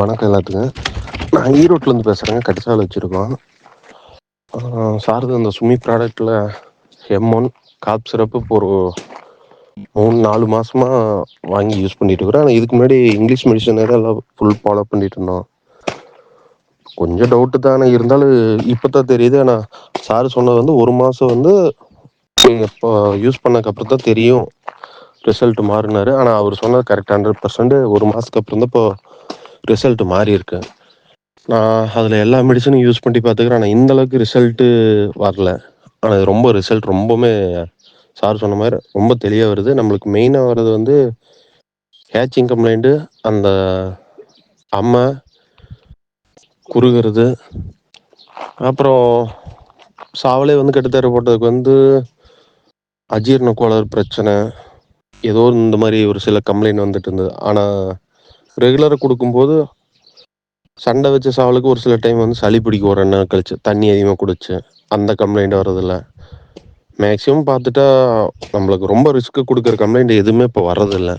வணக்கம் எல்லாத்துக்கும். நான் ஈரோட்லேருந்து பேசுகிறேங்க கடிச்சால வச்சுருக்கோம். ஆ சாரது அந்த சுமி ப்ராடக்டில் ஹெம்மோன் காப் சிறப்பு இப்போ ஒரு மூணு நாலு மாதமாக வாங்கி யூஸ் பண்ணிட்ருக்குறே ஆனால் இதுக்கு முன்னாடி இங்கிலீஷ் மெடிஷனில் தான் எல்லாம் ஃபுல் ஃபாலோ பண்ணிகிட்டு இருந்தோம். கொஞ்சம் டவுட்டு தானே. இருந்தாலும் இப்போ தான் தெரியுது. ஆனால் சார் சொன்னது வந்து ஒரு மாதம் வந்து நீங்கள் இப்போ யூஸ் பண்ணக்கப்புறம் தான் தெரியும். ரிசல்ட் மாறுனாரு. ஆனால் அவர் சொன்னது கரெக்ட் ஹண்ட்ரட் பர்சன்ட் ஒரு மாதத்துக்கு அப்புறம் தான் இப்போ ரிசல்ட் மாறி இருக்கு. நான் அதில் எல்லா மெடிசனும் யூஸ் பண்ணி பார்த்துக்கிறேன். ஆனால் இந்த அளவுக்கு ரிசல்ட்டு வரல. ஆனால் ரொம்ப ரிசல்ட் ரொம்பவுமே சார் சொன்ன மாதிரி ரொம்ப தெளிவாக வருது. நம்மளுக்கு மெயினாக வர்றது வந்து ஹேச்சிங் கம்ப்ளைண்ட்டு அந்த அம்மை குறுகிறது. அப்புறம் சாவலே வந்து கட்டுத்தர போட்டதுக்கு வந்து அஜீர்ண கோளாறு பிரச்சனை. ஏதோ இந்த மாதிரி ஒரு சில கம்ப்ளைண்ட் வந்துட்டு இருந்தது. ஆனால் ரெகுலராக கொடுக்கும்போது சண்டை வச்ச சாவலுக்கு ஒரு சில டைம் வந்து சளி பிடிக்கும். ஒரு ரெண்டு நாள் கழிச்சு. தண்ணி அதிகமாக குடிச்சு. அந்த கம்ப்ளைண்ட் வர்றதில்ல. மேக்ஸிமம் பார்த்துட்டா நம்மளுக்கு ரொம்ப ரிஸ்க்கு கொடுக்குற கம்ப்ளைண்ட் எதுவுமே இப்போ வர்றதில்ல.